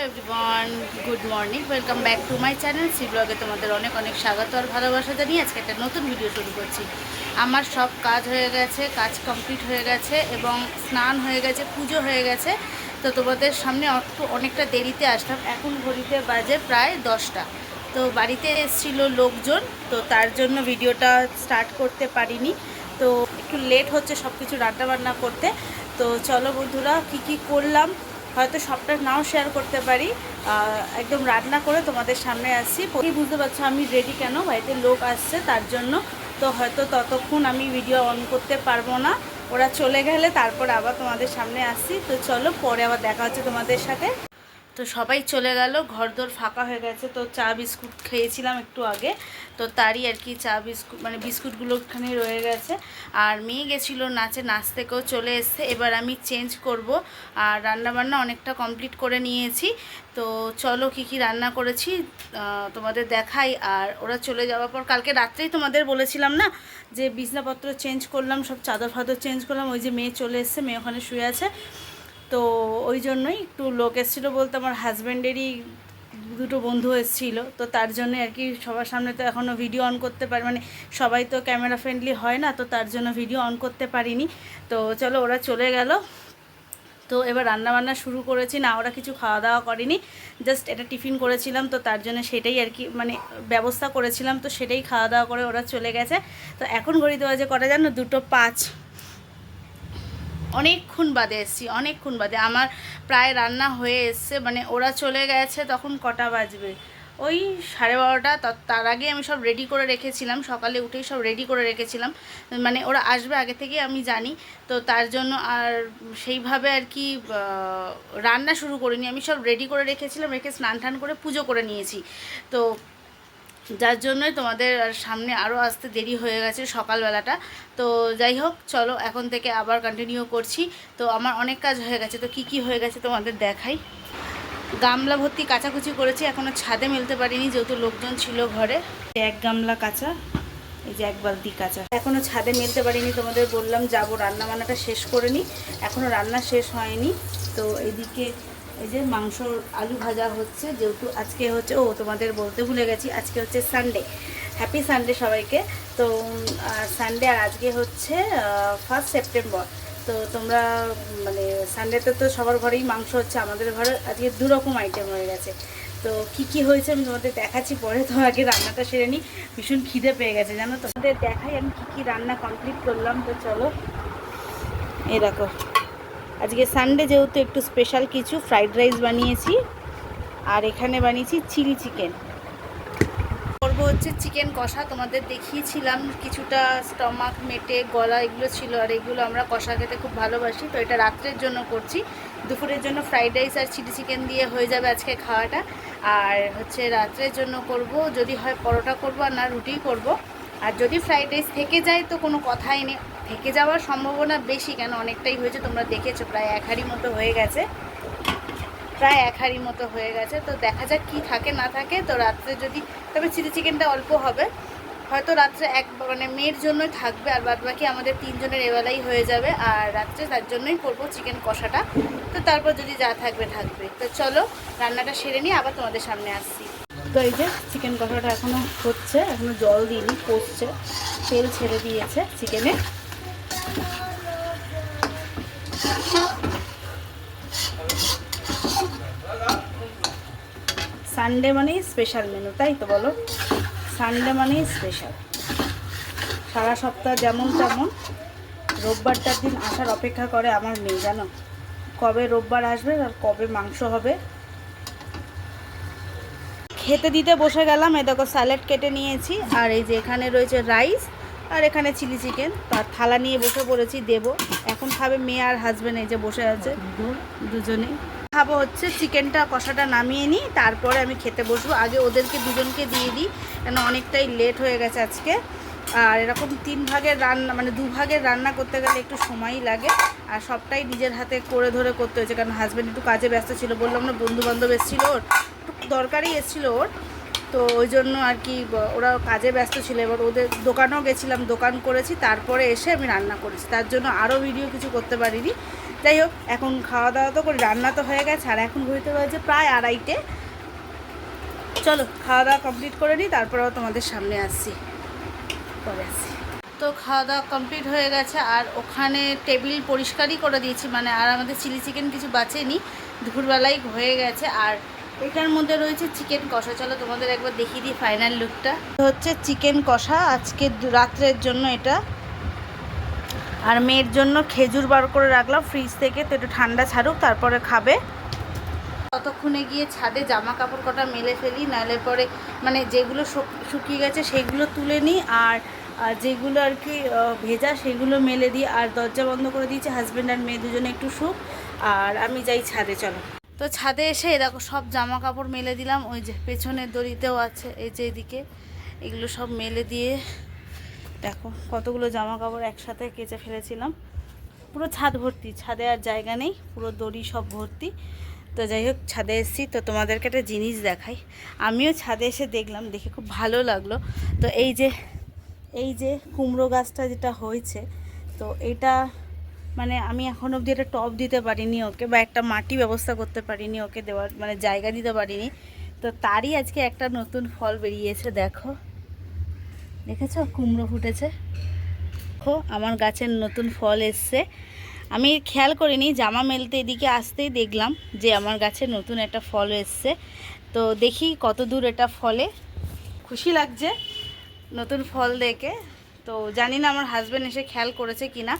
Hello everyone, good morning, welcome back to my channel C ব্লগে তোমাদের অনেক অনেক স্বাগত আর ভালোবাসা জানিয়ে আজকে একটা নতুন ভিডিও শুরু করছি। আমার সব কাজ হয়ে গেছে, কাজ কমপ্লিট হয়ে গেছে এবং স্নান হয়ে গেছে, পুজো হয়ে গেছে। তো তোমাদের সামনে অনেকটা দেরিতে আসলাম, এখন ঘড়িতে বাজে প্রায় দশটা। তো বাড়িতে এসেছিল লোকজন, তো তার জন্য ভিডিওটা স্টার্ট করতে পারিনি। তো একটু লেট হচ্ছে সব কিছু রান্নাবান্না করতে। তো চলো বন্ধুরা, কি কি করলাম? হয়তো সবটা নাও শেয়ার করতে পারি। একদম রান্না করে তোমাদের সামনে আসছি। বুঝতে পারছ আমি রেডি কেন? বাড়িতে লোক আসছে তার জন্য। তো হয়তো ততক্ষণ আমি ভিডিও অন করতে পারব না। ওরা চলে গেলে তারপর আবার তোমাদের সামনে আসছি। তো চলো পরে আবার দেখা হচ্ছে তোমাদের সাথে। তো সবাই চলে গেল, ঘরদোর ফাঁকা হয়ে গেছে। তো চা বিস্কুট খেয়েছিলাম একটু আগে। তো তারই আর কি চা বিস্কুট মানে বিস্কুটগুলো ওখানে রয়ে গেছে। আর মেয়ে গেছিল নাচে নাচ থেকেও চলে এসছে। এবার আমি চেঞ্জ করব। আর রান্নাবান্না অনেকটা কমপ্লিট করে নিয়েছি। তো চলো কি কি রান্না করেছি তোমাদের দেখাই। আর ওরা চলে যাওয়ার পর, কালকে রাত্রেই তোমাদের বলেছিলাম না, যে বিছনাপত্র চেঞ্জ করলাম, সব চাদর ফাদর চেঞ্জ করলাম। ওই যে মেয়ে চলে এসছে, মেয়ে ওখানে শুয়ে আছে। তো ওই জন্যই একটু লোক এসেছিল বলতে আমার হাজব্যান্ডেরই দুটো বন্ধু এসেছিল। তো তার জন্য আর কি সবার সামনে তো এখনও ভিডিও অন করতে পারি মানে সবাই তো ক্যামেরা ফ্রেন্ডলি হয় না, তো তার জন্য ভিডিও অন করতে পারিনি। তো চলো ওরা চলে গেল। তো এবার রান্না বান্না শুরু করেছি, না ওরা কিছু খাওয়া দাওয়া করেনি জাস্ট এটা টিফিন করেছিলাম, তো তার জন্য সেটাই আর কি মানে ব্যবস্থা করেছিলাম, তো সেটাই খাওয়া দাওয়া করে ওরা চলে গেছে। তো এখন ঘড়ি দেওয়া যে করা জানো? দুটো পাঁচ। অনেকক্ষণ বাদে এসেছি, অনেকক্ষণ বাদে। আমার প্রায় রান্না হয়ে এসছে মানে ওরা চলে গেছে তখন কটা বাজবে? ওই সাড়ে বারোটা তার আগে আমি সব রেডি করে রেখেছিলাম, সকালে উঠেই সব রেডি করে রেখেছিলাম। মানে ওরা আসবে আগে থেকে, আমি জানি। তো তার জন্য আর সেইভাবে আর কি রান্না শুরু করিনি। আমি সব রেডি করে রেখেছিলাম, রেখে স্নান টান করে পুজো করে নিয়েছি। তো যার জন্যই তোমাদের আর সামনে আরও আসতে দেরি হয়ে গেছে সকালবেলাটা। তো যাই হোক চলো এখন থেকে আবার কন্টিনিউ করছি। তো আমার অনেক কাজ হয়ে গেছে তো কি কি হয়ে গেছে তোমাদের দেখাই। গামলা ভর্তি কাচাকুচি করেছি এখনও ছাদে মেলতে পারিনি যেহেতু লোকজন ছিল ঘরে। এক গামলা কাঁচা এই যে এক বালতি কাঁচা। এখনও ছাদে মেলতে পারিনি তোমাদের বললাম যাব রান্না বান্নাটা শেষ করে নিই এখনও রান্না শেষ হয়নি। তো এইদিকে এই যে মাংস আলু ভাজা হচ্ছে, যেহেতু আজকে হচ্ছে, ও তোমাদের বলতে ভুলে গেছি, আজকে হচ্ছে সানডে হ্যাপি সানডে সবাইকে। তো সানডে আর আজকে হচ্ছে ফার্স্ট সেপ্টেম্বর তো তোমরা মানে সানডেতে তো সবার ঘরেই মাংস হচ্ছে, আমাদের ঘরে আজকে দু রকম আইটেম হয়ে গেছে। তো কি কি হয়েছে আমি তোমাদের দেখাচ্ছি, পরে তো আগে রান্নাটা সেরে নিই। ভীষণ খিদে পেয়ে গেছে, জানো তোমাদের দেখাই আমি কি কি রান্না কমপ্লিট করলাম, তো চলো। দেখো। আজকে সানডে যেহেতু একটু স্পেশাল কিছু ফ্রাইড রাইস বানিয়েছি। আর এখানে বানিয়েছি চিলি চিকেন করব হচ্ছে চিকেন কষা, তোমাদের দেখিয়েছিলাম কিছুটা স্টমাক মেটে, গলা এগুলো ছিল, আর এগুলো আমরা কষা খেতে খুব ভালোবাসি। তো এটা রাত্রের জন্য করছি। দুপুরের জন্য ফ্রাইড রাইস আর চিলি চিকেন দিয়ে হয়ে যাবে আজকে খাওয়াটা। আর হচ্ছে রাত্রের জন্য করব, যদি হয় পরোটা করব আর না রুটি করব। আর যদি ফ্রাইড রাইস থেকে যায় তো কোনো কথাই নেই। থেকে যাওয়ার সম্ভাবনা বেশি কেন? অনেকটাই হয়েছে, তোমরা দেখেছ, প্রায় এক হাঁড়ি মতো হয়ে গেছে। প্রায় এক হাঁড়ি মতো হয়ে গেছে। তো দেখা যাক কি থাকে, না থাকে। তো রাত্রে যদি, তবে চিলি চিকেনটা অল্প হবে। হয়তো রাত্রে এক মানে মেয়ের জন্যই থাকবে, আর বাদ বাকি আমাদের তিনজনের এবেলাই হয়ে যাবে। আর রাত্রে তার জন্যই করব চিকেন কষাটা। তো তারপর যদি যা থাকবে থাকবে। তো চলো, রান্নাটা সেরে নিয়ে আবার তোমাদের সামনে আসছি। তো এই যে চিকেন কষাটা এখনও হচ্ছে এখনও জল দিইনি, কষছে। তেল ছেড়ে দিয়েছে চিকেনে। সানডে মানেই স্পেশাল মেনু তাই তো বলো? সানডে মানেই স্পেশাল সারা সপ্তাহ যেমন তেমন রোববারটার দিন আসার অপেক্ষা করে আমার মেয়ে, জানো? কবে রোববার আসবে আর কবে মাংস হবে? খেতে দিতে বসে গেলাম, এ দেখো স্যালাড কেটে নিয়েছি। আর এই যে এখানে রয়েছে রাইস আর এখানে চিলি চিকেন। আর থালা নিয়ে বসে পড়েছি, দেবো। এখন খাবে মেয়ে আর হাজব্যান্ড এই যে বসে আছে দুজনেই খাব হচ্ছে চিকেনটা, কষাটা নামিয়ে নিই, তারপরে আমি খেতে বসবো। আগে ওদেরকে দুজনকে দিয়ে দিই, কেন অনেকটাই লেট হয়ে গেছে আজকে। আর এরকম তিন ভাগের রান্না মানে দু ভাগের রান্না করতে গেলে একটু সময়ই লাগে। আর সবটাই নিজের হাতে করে ধরে করতে হয়েছে, কারণ হাজব্যান্ড একটু কাজে ব্যস্ত ছিল। বললাম না বন্ধু বান্ধব এসেছিল ওর। একটু দরকারই এসেছিল ওর। তো ওই জন্য আর কি ওরা কাজে ব্যস্ত ছিল। এবার ওদের দোকানেও গেছিলাম, দোকান করেছি, তারপরে এসে আমি রান্না করেছি। তার জন্য আরও ভিডিও কিছু করতে পারিনি। যাই হোক, এখন খাওয়া দাওয়া তো করে, রান্না তো হয়ে গেছে, আর এখন ঘুরতে বাজে প্রায় আড়াইটে। চলো খাওয়া দাওয়া কমপ্লিট করে নিই, তারপরেও তোমাদের সামনে আসছি। পরে আসছি। তো খাওয়া দাওয়া কমপ্লিট হয়ে গেছে, আর ওখানে টেবিল পরিষ্কারই করে দিয়েছি মানে আর আমাদের চিলি চিকেন কিছু বাঁচেনি। দুপুরবেলায় হয়ে গেছে, আর এটার মধ্যে রয়েছে চিকেন কষা। চলো তোমাদের একবার দেখিয়ে দিই ফাইনাল লুকটা হচ্ছে চিকেন কষা, আজকে রাত্রের জন্য এটা। আর মেয়ের জন্য খেজুর বার করে রাখলাম ফ্রিজ থেকে। তো একটু ঠান্ডা ছাড়ুক, তারপরে খাবে। ততক্ষণে গিয়ে ছাদে জামা কাপড় কটা মেলে ফেলি, নাহলে পরে মানে যেগুলো শুক- শুকিয়ে গেছে সেগুলো তুলে নিই, আর আর যেগুলো আর কি ভেজা সেগুলো মেলে দিই। আর দরজা বন্ধ করে দিয়েছি হাজব্যান্ড আর মেয়ে দুজনে একটু শুক। আর আমি যাই ছাদে, চলো। তো ছাদে এসে দেখো সব জামা কাপড় মেলে দিলাম, ওই যে পেছনের দড়িতেও আছে, এই যে এদিকে। এগুলো সব মেলে দিয়ে, দেখো কতগুলো জামা কাপড় একসাথে কেচে ফেলেছিলাম। পুরো ছাদ ভর্তি, ছাদে আর জায়গা নেই, পুরো দড়ি সব ভর্তি। তো যাই হোক, ছাদে এসেছি, তো তোমাদেরকে একটা জিনিস দেখাই। আমিও ছাদে এসে দেখলাম, দেখে খুব ভালো লাগল। তো এই যে এই যে কুমড়ো গাছটা যেটা হয়েছে, তো এটা মানে আমি এখন অবধি একটা টব দিতে পারিনি ওকে বা একটা মাটি ব্যবস্থা করতে পারিনি ওকে দেওয়ার মানে জায়গা দিতে পারিনি। তো তারই আজকে একটা নতুন ফল বেরিয়েছে, দেখো। দেখেছ? কুমড়ো ফুটেছে। দেখো, আমার গাছের নতুন ফল এসছে। আমি খেয়াল করিনি, জামা মেলতে এদিকে আসতেই দেখলাম যে আমার গাছে নতুন একটা ফল এসছে। তো দেখি কত দূর এটা ফলে। খুশি লাগছে নতুন ফল দেখে। তো জানি না আমার হাজব্যান্ড এসে খেয়াল করেছে কি না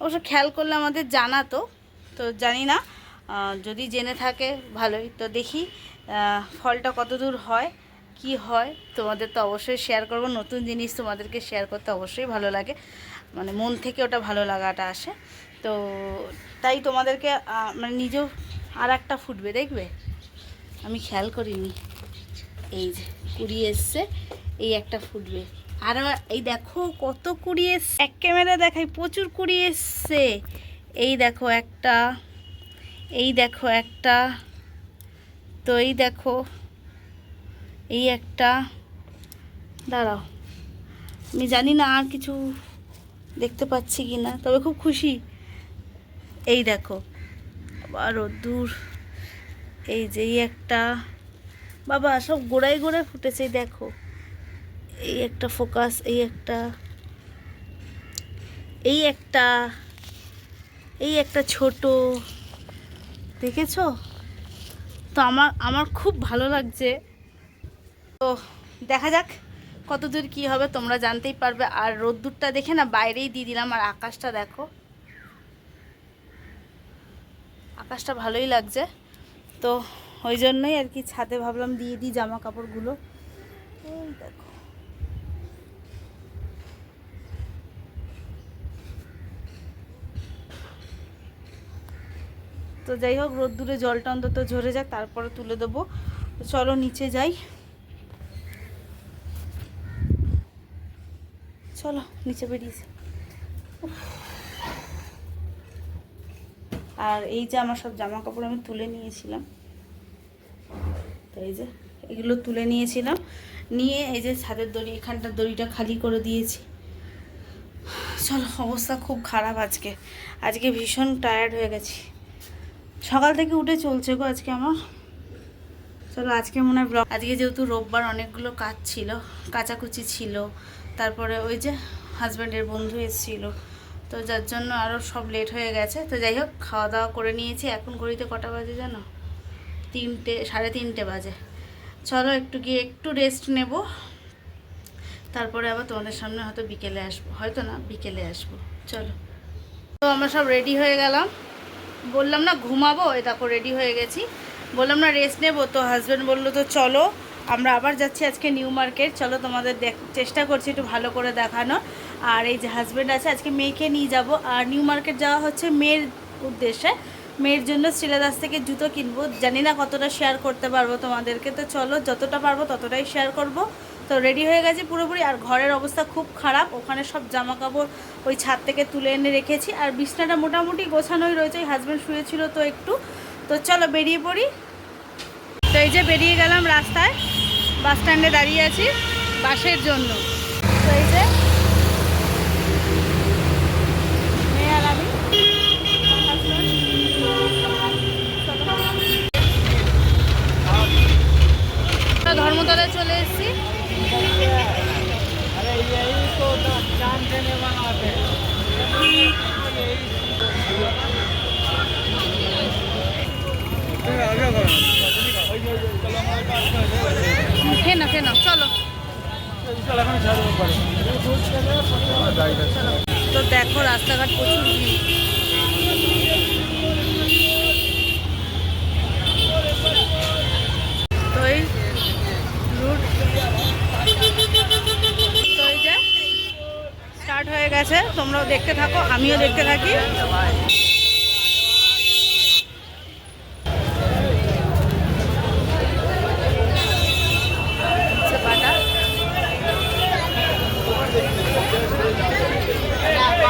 অবশ্য খেয়াল করলে আমাদের জানাতো তো জানি না। যদি জেনে থাকে, ভালোই। তো দেখি ফলটা কত দূর হয়, কি হয়, তোমাদের তো অবশ্যই শেয়ার করব। নতুন জিনিস তোমাদেরকে শেয়ার করতে অবশ্যই ভালো লাগে। মানে মন থেকে ওটা ভালো লাগাটা আসে। তো তাই তোমাদেরকে মানে নিজেও আর একটা ফুটবে, দেখবে? আমি খেয়াল করিনি। এই যে, কুড়ি এসছে, এই একটা ফুটবে। আর এই দেখো কত কুড়ি এসছে। এক ক্যামেরা দেখাই, প্রচুর কুড়ি এসছে। এই দেখো একটা, এই দেখো একটা, তো এই দেখো, এই একটা। দাঁড়াও, আমি জানি না আর কিছু দেখতে পাচ্ছি কি না, তবে খুব খুশি। এই দেখো আরও দূর। এই যে একটা, বাবা সব গোড়ায় গোড়ায় ফুটেছে দেখো। এই একটা ফোকাস, এই একটা এই একটা এই একটা ছোট, দেখেছ? তো আমার আমার খুব ভালো লাগছে। তো দেখা যাক কত দূর কী হবে, তোমরা জানতেই পারবে। আর রোদ্দুরটা দেখে না, বাইরেই দিয়ে দিলাম, আর আকাশটা দেখো। আকাশটা ভালোই লাগছে। তো ওই জন্যই আর কি ছাদে ভাবলাম দিয়ে দিই জামা কাপড়গুলো দেখো। তো যাই হোক রোদ্দুরে জলটা অন্তত ঝরে যাক, তারপরে তুলে দেবো। চলো নিচে যাই। চলো, নিচে বেরিয়েছে। আর এই যে আমার সব জামা কাপড় আমি তুলে নিয়েছিলাম। তো এই যে, এগুলো তুলে নিয়েছিলাম। নিয়ে এই যে ছাদের দড়ি, এখানটার দড়িটা খালি করে দিয়েছি। চলো, অবস্থা খুব খারাপ আজকে। আজকে ভীষণ টায়ার্ড হয়ে গেছি। সকাল থেকে উঠে চলছে গো আজকে আমার। চলো, আজকে মনে হয় ব্লগ আজকে যেহেতু রোববার অনেকগুলো কাজ ছিল, কাচাকুচি ছিল, তারপরে ওই যে হাজব্যান্ডের বন্ধু এসেছিল। তো যার জন্য আরও সব লেট হয়ে গেছে। তো যাই হোক, খাওয়া দাওয়া করে নিয়েছি। এখন ঘড়িতে কটা বাজে জানো? তিনটে, সাড়ে তিনটে বাজে। চলো, একটু গিয়ে একটু রেস্ট নেব। তারপরে আবার তোমাদের সামনে হয়তো বিকেলে আসব। হয়তো না, বিকেলে আসব। চলো। তো আমরা সব রেডি হয়ে গেলাম। বললাম না ঘুমাবো, এ দেখো রেডি হয়ে গেছি। বললাম না রেস্ট নেব, তো হাজব্যান্ড বলল, তো চলো, আমরা আবার যাচ্ছি আজকে নিউ মার্কেট চলো তোমাদের দেখ, চেষ্টা করছি একটু ভালো করে দেখানো আর এই যে হাজব্যান্ড আছে, আজকে মেয়েকে নিয়ে যাব। আর নিউ মার্কেট যাওয়া হচ্ছে মেয়ের উদ্দেশ্যে। মেয়ের জন্য শ্রীলাদাস থেকে জুতো কিনবো। জানি না কতটা শেয়ার করতে পারব তোমাদেরকে, তো চলো, যতটা পারব ততটাই শেয়ার করব। তো রেডি হয়ে গেছি পুরোপুরি। আর ঘরের অবস্থা খুব খারাপ। ওখানে সব জামা কাপড় ওই ছাদ থেকে তুলে এনে রেখেছি। আর বিছনাটা মোটামুটি গোছানোই রয়েছে। হাজব্যান্ড শুয়েছিল তো একটু। তো চলো বেরিয়ে পড়ি। তো এই যে বেরিয়ে গেলাম রাস্তায়। বাস স্ট্যান্ডে দাঁড়িয়ে আছি বাসের জন্য তো এই যে মেয়ে আর আমি husband। না নাও চলো। তো দেখো, রাস্তাঘাট প্রচুর ভিড়। স্টার্ট হয়ে গেছে। তোমরাও দেখতে থাকো, আমিও দেখতে থাকি হচ্ছে পাটা।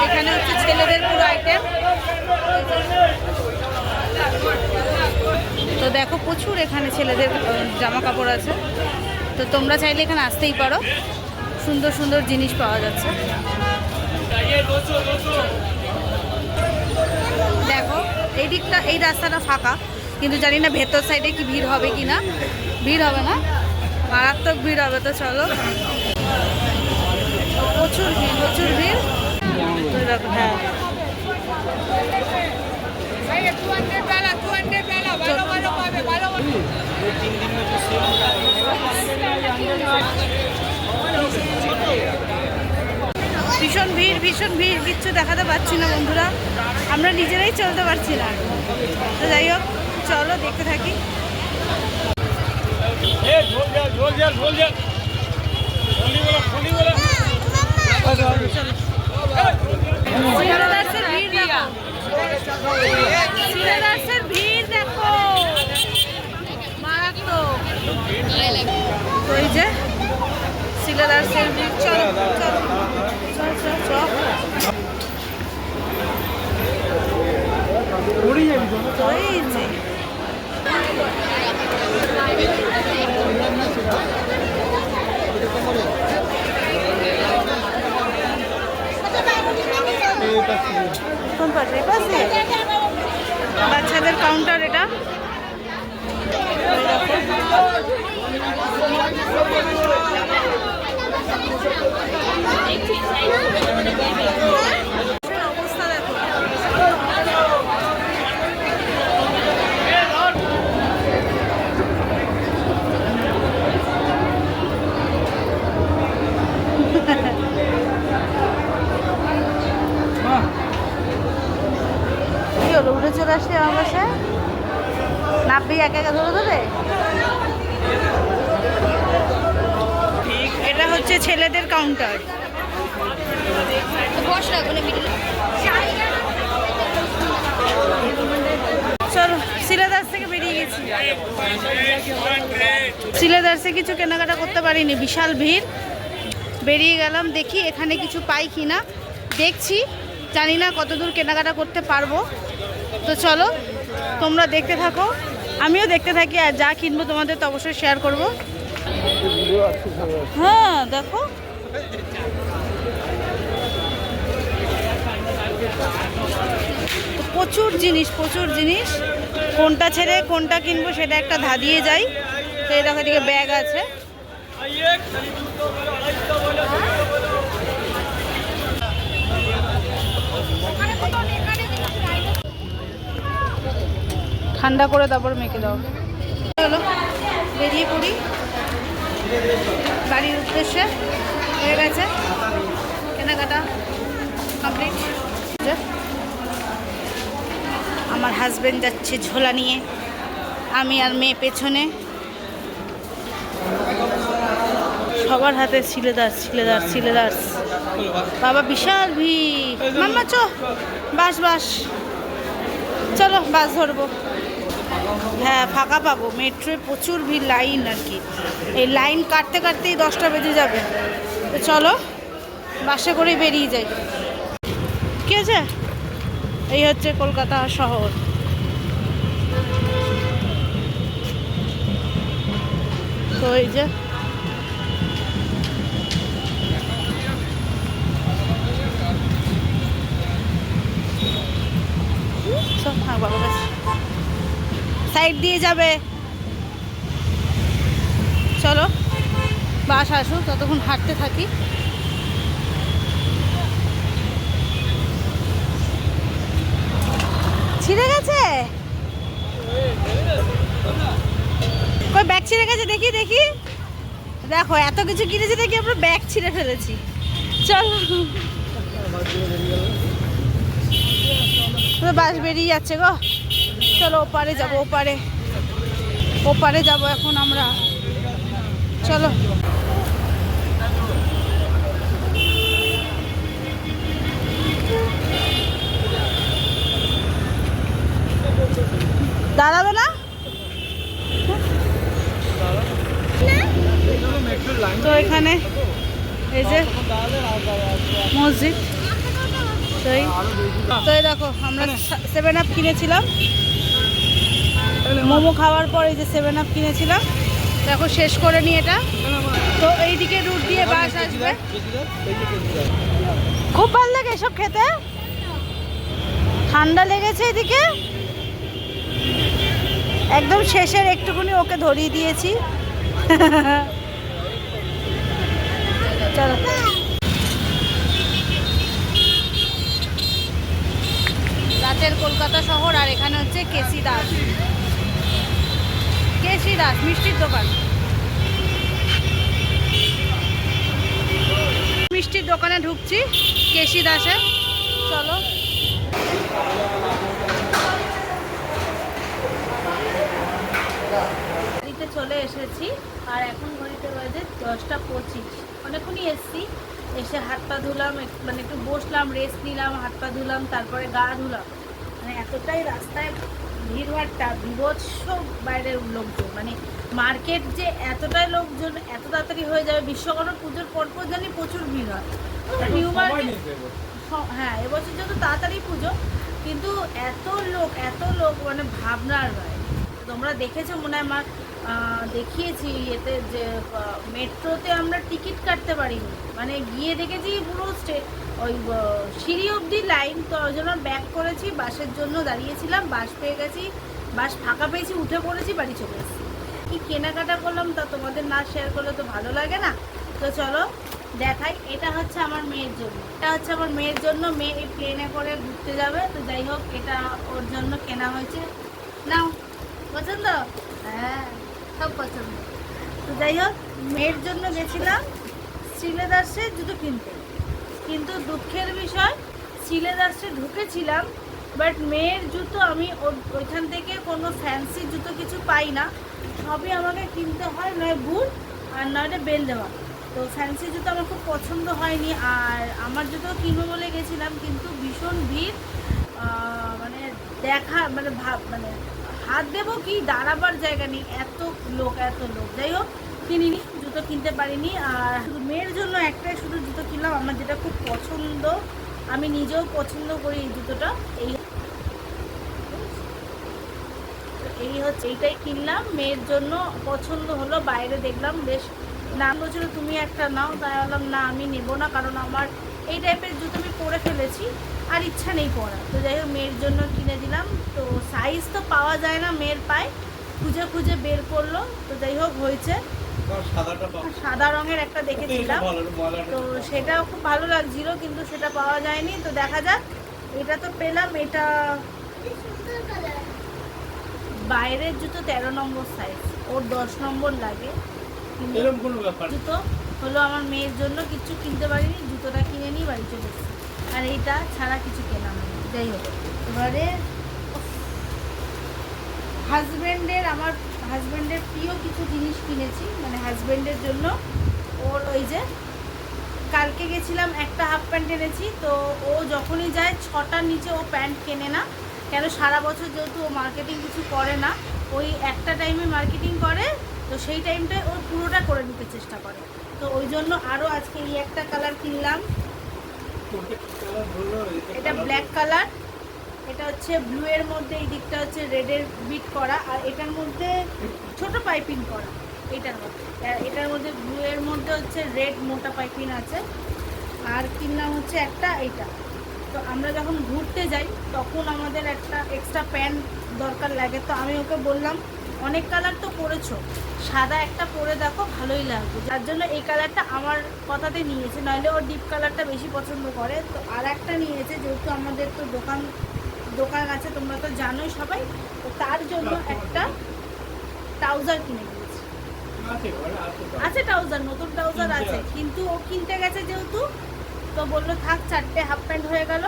এখানে হচ্ছে ছেলেদের পুরো আইটেম তো দেখো প্রচুর এখানে ছেলেদের জামা কাপড় আছে। তো তোমরা চাইলে এখানে আসতেই পারো। সুন্দর সুন্দর জিনিস পাওয়া যাচ্ছে। দেখো এই দিকটা এই রাস্তাটা ফাঁকা, কিন্তু জানি না ভেতর সাইডে কি ভিড় হবে কি না ভিড় হবে না? মারাত্মক ভিড় হবে, তো চলো। প্রচুর ভিড় প্রচুর ভিড়। হ্যাঁ। ভীষণ ভিড় ভীষণ ভিড় কিচ্ছু দেখাতে পারছি না বন্ধুরা। আমরা নিজেরাই চলতে পারছি না। তো যাই হোক চলো দেখতে থাকি। ভিড় ভিড় দেখো এই যে এই যে। বাচ্চাদের কাউন্টার এটা অবস্থা দেখো কি হলো উঠে চলে আসলে আমার পাশে নাববি একা একা ধরে ধরে এটা হচ্ছে ছেলেদের কাউন্টার চলো সিলেদার্স থেকে বেরিয়ে গেছি সিলেদার্সে কিছু কেনাকাটা করতে পারিনি, বিশাল ভিড়। বেরিয়ে গেলাম, দেখি এখানে কিছু পাই কি না দেখছি, জানি না কতদূর কেনাকাটা করতে পারব। তো চলো, তোমরা দেখতে থাকো। আমিও দেখতে থাকি, আর যা কিনবো তোমাদের তো অবশ্যই শেয়ার করব। হ্যাঁ দেখো। প্রচুর জিনিস প্রচুর জিনিস। কোনটা ছেড়ে কোনটা কিনবো সেটা একটা ধাঁধিয়ে যাই। তো এই দেখো এদিকে ব্যাগ আছে। ঠান্ডা করে তারপর মেখে দাও। চলো, বেরিয়ে পড়ি। বাড়ির উদ্দেশ্যে হয়ে গেছে। কেনাকাটা কমপ্লিট আমার হাজব্যান্ড যাচ্ছে ঝোলা নিয়ে, আমি আর মেয়ে পেছনে। সবার হাতে সিলেদার সিলেদার সিলেদার। বাবা, বিশাল ভিড়। মাম্মা, চো, বাস বাস। চলো, বাস ধরবো। হ্যাঁ ফাঁকা পাবো। মেট্রোয় প্রচুর ভিড়, লাইন আর কি। এই লাইন কাটতে কাটতেই দশটা বেজে যাবে। তো চলো, বাসে করে বেরিয়ে যাই। কি আছে এই হচ্ছে কলকাতা শহর। তো এই যে সাইড দিয়ে যাবে। চলো, বাস আসুক, ততক্ষণ হাঁটতে থাকি। ছিঁড়ে গেছে? কই ব্যাগ ছিঁড়ে গেছে? দেখি দেখি। দেখো, এত কিছু কিনেছি দেখি আমরা ব্যাগ ছিঁড়ে ফেলেছি। চলো। বাস বেরিয়ে যাচ্ছে গো। চলো, ওপারে যাব, ওপারে। ওপারে যাব এখন আমরা। চলো। দাঁড়াবে না? তো এখানে এই যে মসজিদ। তো এই দেখো, আমরা সেভেন আপ কিনেছিলাম। মোমো খাওয়ার পর এই যে সেভেন আপ কিনেছিলাম। দেখো, শেষ করে নি এটা। তো এইদিকে রুট দিয়ে বাস আসবে। খুব ভালো লাগে এসব খেতে। ঠান্ডা লেগেছে এদিকে। একদম শেষের একটুকুনি ওকে ধরিয়ে দিয়েছি। চলো। রাতের কলকাতা শহর আর এখানে হচ্ছে কেসি দাস। কেসি দাস, মিষ্টির দোকান। মিষ্টির দোকানে ঢুকছি, কেসি দাসে চলো। বাড়িতে চলে এসেছি আর এখন ঘড়িতে বাজে দশটা পঁচিশ। অনেকক্ষণই এসছি এসে হাত পা ধুলাম মানে একটু বসলাম রেস্ট নিলাম হাত পা ধুলাম তারপরে গা ধুলাম। মানে এতটাই রাস্তায় ভিড়ভাড়টা বিভৎস বাইরের লোকজন। মানে মার্কেট যে এতটাই লোকজন এত তাড়াতাড়ি হয়ে যাবে বিশ্বকর্মা পুজোর পরপর জানি প্রচুর ভিড় হয়। নিউ মার্কেট হ্যাঁ এবছর যত তাড়াতাড়ি পুজো কিন্তু এত লোক এত লোক মানে ভাবনার বাইরে। তোমরা দেখেছ মনে হয় আমার দেখিয়েছি এতে যে মেট্রোতে আমরা টিকিট কাটতে পারিনি। মানে গিয়ে দেখেছি পুরো স্টে, ওই সিঁড়ি অবধি লাইন, তো ওই জন্য ব্যাক করেছি, বাসের জন্য দাঁড়িয়েছিলাম, বাস পেয়ে গেছি, বাস ফাঁকা পেয়েছি, উঠে পড়েছি, বাড়ি চলে এসেছি। কি কেনাকাটা করলাম তা তোমাদের না শেয়ার করলে তো ভালো লাগে না? তো চলো, দেখাই, এটা হচ্ছে আমার মেয়ের জন্য। এটা হচ্ছে আমার মেয়ের জন্য, মেয়ে প্লেনে করে ঘুরতে যাবে, তো যাই হোক, এটা ওর জন্য কেনা হয়েছে। নাও। পছন্দ? হ্যাঁ সব পছন্দ। তো যাই হোক, মেয়ের জন্য গেছিলাম শ্রীলেদার্সে জুতো কিনতে। কিন্তু দুঃখের বিষয় শ্রীলেদার্সে ঢুকেছিলাম বাট মেয়ের জুতো আমি ওইখান থেকে কোনো ফ্যান্সি জুতো কিছু পাই না। সবই আমাকে কিনতে হয় নয় বুট আর নয়টা বেল দেওয়া। তো ফ্যান্সি জুতো আমার খুব পছন্দ হয়নি আর আমার জুতো কিনবো বলে গেছিলাম, কিন্তু ভীষণ ভিড় মানে দেখা মানে ভাব মানে হাত দেবো কি? দাঁড়াবার জায়গা নেই। এত লোক এত লোক। যাই হোক, কিনিনি, জুতো কিনতে পারিনি। আর শুধু মেয়ের জন্য একটাই শুধু জুতো কিনলাম। আমার যেটা খুব পছন্দ, আমি নিজেও পছন্দ করি এই জুতোটা। এই এই হচ্ছে, এইটাই কিনলাম। মেয়ের জন্য পছন্দ হলো, বাইরে দেখলাম, বেশ নাম বলছিল, তুমি একটা নাও। তাই বললাম না, আমি নেব না। কারণ আমার এই টাইপের জুতো আমি পরে ফেলেছি আর ইচ্ছা নেই পরা তো যাই হোক মেয়ের জন্য কিনে দিলাম। তো সাইজ তো পাওয়া যায় না মেয়ের পায়ে। খুঁজে খুঁজে বের করল। তো যাই হোক হয়েছে। সাদা রঙের একটা দেখেছিলাম। তো সেটাও খুব ভালো লাগছিল কিন্তু সেটা পাওয়া যায়নি। তো দেখা যাক এটা তো পেলাম। এটা বাইরের জুতো তেরো নম্বর সাইজ ওর দশ নম্বর লাগে। জুতো হলো আমার মেয়ের জন্য কিছু কিনতে পারিনি। জুতোটা কিনে নিই বাড়ি চলে এসেছি। আর এইটা ছাড়া কিছু কেনা হয়নি। যাই হোক, এবারে হাজব্যান্ডের আমার হাজব্যান্ডের প্রিয় কিছু জিনিস কিনেছি। মানে হাজব্যান্ডের জন্য ওর ওই যে কালকে গেছিলাম একটা হাফ প্যান্ট এনেছি, তো ও যখনই যায় ছটার নিচে ও প্যান্ট কেনে না। কেন সারা বছর যেহেতু ও মার্কেটিং কিছু করে না, ওই একটা টাইমে মার্কেটিং করে, তো সেই টাইমটায় ও পুরোটা করে নিতে চেষ্টা করে। তো ওই জন্য আরও আজকে এই একটা কালার কিনলাম। এটা ব্ল্যাক কালার এটা হচ্ছে ব্লু এর মধ্যে এই দিকটা হচ্ছে রেডের বিট করা। আর এটার মধ্যে ছোট পাইপিং করা। এটার মধ্যে। এটার মধ্যে ব্লু এর মধ্যে হচ্ছে রেড মোটা পাইপিং আছে। আর কিনলাম হচ্ছে একটা এইটা। তো আমরা যখন ঘুরতে যাই, তখন আমাদের একটা এক্সট্রা প্যান্ট দরকার লাগে। তো আমি ওকে বললাম অনেক কালার তো পরেছো। সাদা একটা পরে দেখো ভালোই লাগবে। যার জন্য এই কালারটা আমার কথাতে নিয়েছে নইলে ও ডিপ কালারটা বেশি পছন্দ করে। তো আর একটা নিয়েছে যেহেতু আমাদের তো দোকান দোকান আছে তোমরা তো জানোই সবাই। তো তার জন্য একটা ট্রাউজার কিনে দিয়েছি আছে ট্রাউজার নতুন ট্রাউজার আছে। কিন্তু ও কিনতে গেছে যেহেতু তো বলল থাক চারটে হাফ প্যান্ট হয়ে গেল।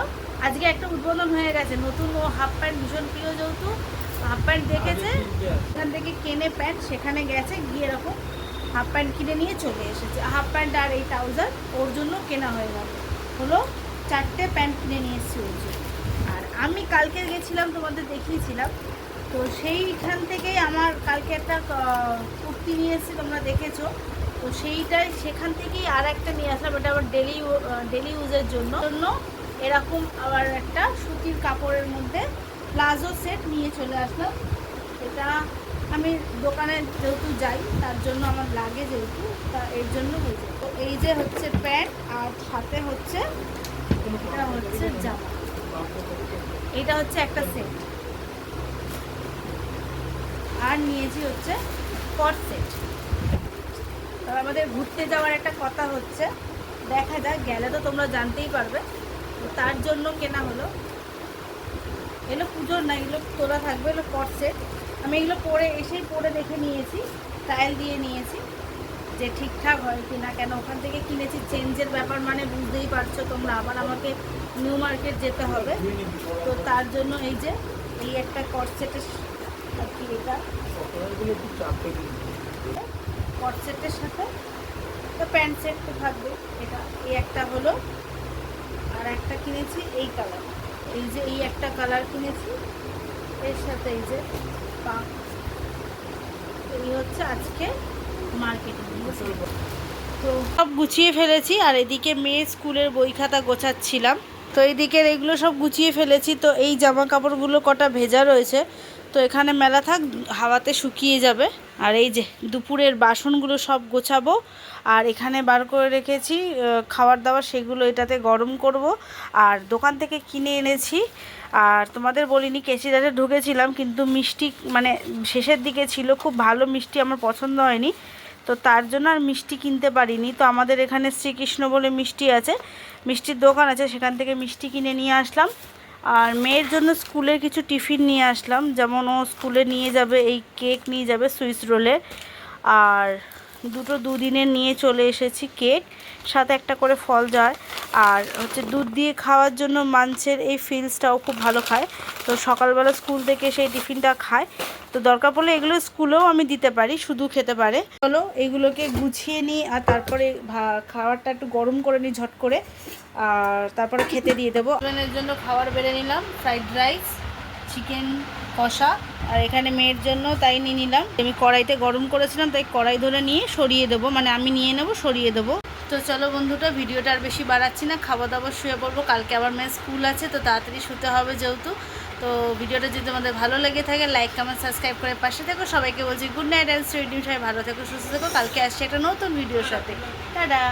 আজকে একটা উদ্বোধন হয়ে গেছে। নতুন ও হাফ প্যান্ট ভীষণ প্রিয় যেহেতু। হাফ প্যান্ট দেখেছে, এখান থেকে কেনে প্যান্ট সেখানে গেছে, গিয়ে এরকম হাফ প্যান্ট কিনে নিয়ে চলে এসেছে। হাফ প্যান্ট আর এই ট্রাউজার ওর জন্য কেনা হয়ে গেল। হলো চারটে প্যান্ট কিনে নিয়ে এসেছি ওর জন্য। আর আমি কালকে গেছিলাম, তোমাদের দেখিয়েছিলাম। তো সেইখান থেকেই আমার কালকে একটা কুর্তি নিয়ে এসেছি, তোমরা দেখেছ। তো সেইটাই সেখান থেকেই আর একটা নিয়ে আসলাম। এটা আবার ডেলি ডেলি ইউজের জন্য জন্য। এরকম আবার একটা সুতির কাপড়ের মধ্যে প্লাজো সেট নিয়ে চলে আসলাম। এটা আমি দোকানে যেহেতু যাই, তার জন্য আমার লাগে যেহেতু, তা এর জন্য বুঝি তো এই যে হচ্ছে প্যান্ট, আর সাথে হচ্ছে, এটা হচ্ছে জামা। এটা হচ্ছে একটা সেট। আর নিয়েছি হচ্ছে কট সেট। তবে আমাদের ঘুরতে যাওয়ার একটা কথা হচ্ছে, দেখা যাক, গেলে তো তোমরা জানতেই পারবে। তো তার জন্য কেনা হলো। এগুলো পুজোর না, এগুলো তোলা থাকবে, এগুলো কট সেট আমি এগুলো পরে এসেই পরে দেখে নিয়েছি ট্রায়াল দিয়ে নিয়েছি, যে ঠিকঠাক হয় কি না কেন ওখান থেকে কিনেছি চেঞ্জের ব্যাপার মানে বুঝতেই পারছ তোমরা, আবার আমাকে নিউ মার্কেট যেতে হবে। তো তার জন্য এই যে, এই একটা কট সেটের আর কি এটা। এগুলো একটু কট সেটের সাথে তো প্যান্ট সেট তো থাকবে, এটা। এই একটা হলো, আর একটা কিনেছি এই কালার এই যে এই একটা কালার কিনেছি। এর সাথে এই যে পা। এই হচ্ছে আজকে মার্কেটিং তো সব গুছিয়ে ফেলেছি আর এদিকে মেয়ে স্কুলের বই খাতা গোছাচ্ছিলাম। তো এইদিকের এগুলো সব গুছিয়ে ফেলেছি। তো এই জামা কাপড়গুলো কটা ভেজা রয়েছে। তো এখানে মেলা থাক, হাওয়াতে শুকিয়ে যাবে। আর এই যে দুপুরের বাসনগুলো সব গোছাবো। আর এখানে বার করে রেখেছি খাবার দাবার সেগুলো এটাতে গরম করব। আর দোকান থেকে কিনে এনেছি। আর তোমাদের বলিনি কেসিদারে ঢুকেছিলাম, কিন্তু মিষ্টি মানে শেষের দিকে ছিল, খুব ভালো মিষ্টি আমার পছন্দ হয়নি। তো তার জন্য আর মিষ্টি কিনতে পারিনি। তো আমাদের এখানে শ্রীকৃষ্ণ বলে মিষ্টি আছে, মিষ্টির দোকান আছে, সেখান থেকে মিষ্টি কিনে নিয়ে আসলাম। আর মেয়ের জন্য স্কুলে কিছু টিফিন নিয়ে আসলাম। যেমন ও স্কুলে নিয়ে যাবে, এই কেক নিয়ে যাবে সুইস রোলে। আর দুটো দুদিনের নিয়ে চলে এসেছি কেক, সাথে একটা করে ফল যায়। আর হচ্ছে দুধ দিয়ে খাওয়ার জন্য মাঞ্চের এই ফিলসটাও খুব ভালো খায়। তো সকালবেলা স্কুল থেকে সেই টিফিনটা খায়। তো দরকার পড়লে এগুলো স্কুলেও আমি দিতে পারি, শুধু খেতে পারে। চলো এগুলোকে গুছিয়ে নিই আর তারপরে খাবারটা একটু গরম করে নিই ঝট করে। আর তারপরে খেতে দিয়ে দেবো। ওভেনের জন্য খাবার বেড়ে নিলাম ফ্রাইড রাইস চিকেন কষা। আর এখানে মেয়ের জন্য তাই নিয়ে নিলাম। আমি কড়াইতে গরম করেছিলাম, তাই কড়াই ধরে নিয়ে সরিয়ে দেবো। মানে আমি নিয়ে নেব, সরিয়ে দেবো। তো চলো বন্ধুটা ভিডিওটা আর বেশি বাড়াচ্ছি না খাওয়া দাওয়া শুয়ে পড়ব, কালকে আবার মেয়ে স্কুল আছে, তো তাড়াতাড়ি শুতে হবে যেহেতু। তো ভিডিওটা যদি তোমাদের ভালো লেগে থাকে লাইক কমেন্ট সাবস্ক্রাইব করে পাশে থেকো। সবাইকে বলছি গুড নাইট অ্যান্ড স্টুডিও সবাই ভালো থেকো, সুস্থ থেকো। কালকে আসছি একটা নতুন ভিডিওর সাথে। টাটা!